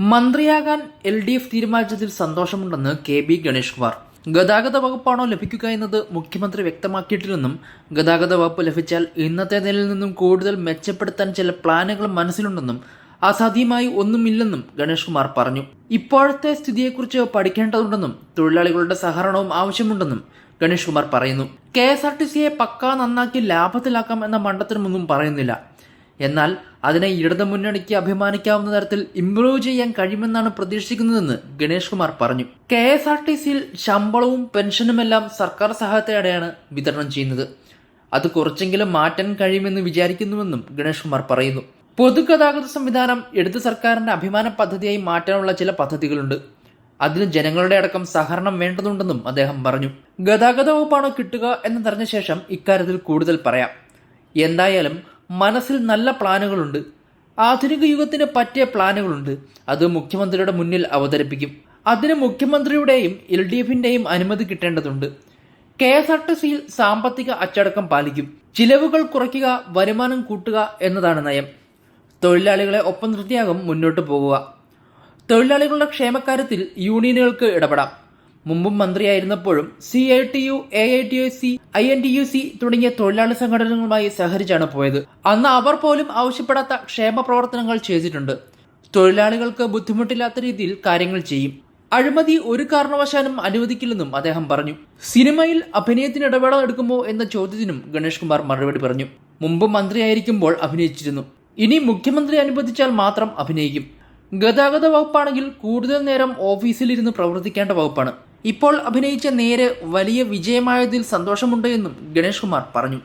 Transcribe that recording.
മന്ത്രിയാകാൻ L D F തീരുമാനിച്ചതിൽ സന്തോഷമുണ്ടെന്ന് K B Ganesh Kumar. ഗതാഗത വകുപ്പാണോ ലഭിക്കുക എന്നത് മുഖ്യമന്ത്രി വ്യക്തമാക്കിയിട്ടില്ലെന്നും ഗതാഗത വകുപ്പ് ലഭിച്ചാൽ ഇന്നത്തെ നിലയിൽ നിന്നും കൂടുതൽ മെച്ചപ്പെടുത്താൻ ചില പ്ലാനുകൾ മനസ്സിലുണ്ടെന്നും അസാധ്യമായി ഒന്നുമില്ലെന്നും ഗണേഷ് കുമാർ പറഞ്ഞു. ഇപ്പോഴത്തെ സ്ഥിതിയെക്കുറിച്ച് പഠിക്കേണ്ടതുണ്ടെന്നും തൊഴിലാളികളുടെ സഹകരണവും ആവശ്യമുണ്ടെന്നും ഗണേഷ് കുമാർ പറയുന്നു. കെ എസ് ആർ ടി സിയെ പക്കാ നന്നാക്കി ലാഭത്തിലാക്കാം എന്ന മണ്ടത്തിനുമൊന്നും പറയുന്നില്ല. എന്നാൽ അതിനെ ഇടതു മുന്നണിക്ക് അഭിമാനിക്കാവുന്ന തരത്തിൽ ഇംപ്രൂവ് ചെയ്യാൻ കഴിയുമെന്നാണ് പ്രതീക്ഷിക്കുന്നതെന്ന് ഗണേഷ് കുമാർ പറഞ്ഞു. കെ എസ് ആർ ടി സിയിൽ ശമ്പളവും പെൻഷനുമെല്ലാം സർക്കാർ സഹായത്തോടെയാണ് വിതരണം ചെയ്യുന്നത്. അത് കുറച്ചെങ്കിലും മാറ്റാൻ കഴിയുമെന്ന് വിചാരിക്കുന്നുവെന്നും ഗണേഷ് കുമാർ പറയുന്നു. പൊതുഗതാഗത സംവിധാനം ഇടത് സർക്കാരിന്റെ അഭിമാന പദ്ധതിയായി മാറ്റാനുള്ള ചില പദ്ധതികളുണ്ട്. അതിന് ജനങ്ങളുടെ അടക്കം സഹകരണം വേണ്ടതുണ്ടെന്നും അദ്ദേഹം പറഞ്ഞു. ഗതാഗത വകുപ്പാണോ കിട്ടുക എന്ന് പറഞ്ഞ ശേഷം ഇക്കാര്യത്തിൽ കൂടുതൽ പറയാം. എന്തായാലും മനസ്സിൽ നല്ല പ്ലാനുകളുണ്ട്. ആധുനിക യുഗത്തിന് പറ്റിയ പ്ലാനുകളുണ്ട്. അത് മുഖ്യമന്ത്രിയുടെ മുന്നിൽ അവതരിപ്പിക്കും. അതിന് മുഖ്യമന്ത്രിയുടെയും എൽ ഡി എഫിന്റെയും അനുമതി കിട്ടേണ്ടതുണ്ട്. കെ എസ് ആർ ടി സിയിൽ സാമ്പത്തിക അച്ചടക്കം പാലിക്കും. ചിലവുകൾ കുറയ്ക്കുക വരുമാനം കൂട്ടുക എന്നതാണ് നയം. തൊഴിലാളികളെ ഒപ്പം നിർത്തിയാകും മുന്നോട്ട് പോകുക. തൊഴിലാളികളുടെ ക്ഷേമക്കാര്യത്തിൽ യൂണിയനുകൾക്ക് ഇടപെടാം. മുമ്പും മന്ത്രിയായിരുന്നപ്പോഴും C I T U A I T C I N T U C തുടങ്ങിയ തൊഴിലാളി സംഘടനകളുമായി സഹകരിച്ചാണ് പോയത്. അന്ന് അവർ പോലും ആവശ്യപ്പെടാത്ത ക്ഷേമ പ്രവർത്തനങ്ങൾ ചെയ്തിട്ടുണ്ട്. തൊഴിലാളികൾക്ക് ബുദ്ധിമുട്ടില്ലാത്ത രീതിയിൽ കാര്യങ്ങൾ ചെയ്യും. അഴിമതി ഒരു കാരണവശാലും അനുവദിക്കില്ലെന്നും അദ്ദേഹം പറഞ്ഞു. സിനിമയിൽ അഭിനയത്തിന് ഇടവേള എടുക്കുമോ എന്ന ചോദ്യത്തിനും ഗണേഷ് കുമാർ മറുപടി പറഞ്ഞു. മുമ്പ് മന്ത്രിയായിരിക്കുമ്പോൾ അഭിനയിച്ചിരുന്നു. ഇനി മുഖ്യമന്ത്രി അനുവദിച്ചാൽ മാത്രം അഭിനയിക്കും. ഗതാഗത വകുപ്പാണെങ്കിൽ കൂടുതൽ നേരം ഓഫീസിലിരുന്ന് പ്രവർത്തിക്കേണ്ട വകുപ്പാണ്. ഇപ്പോൾ അഭിനയിച്ച നേര് വലിയ വിജയമായതിൽ സന്തോഷമുണ്ട് എന്നും ഗണേഷ് കുമാർ പറഞ്ഞു.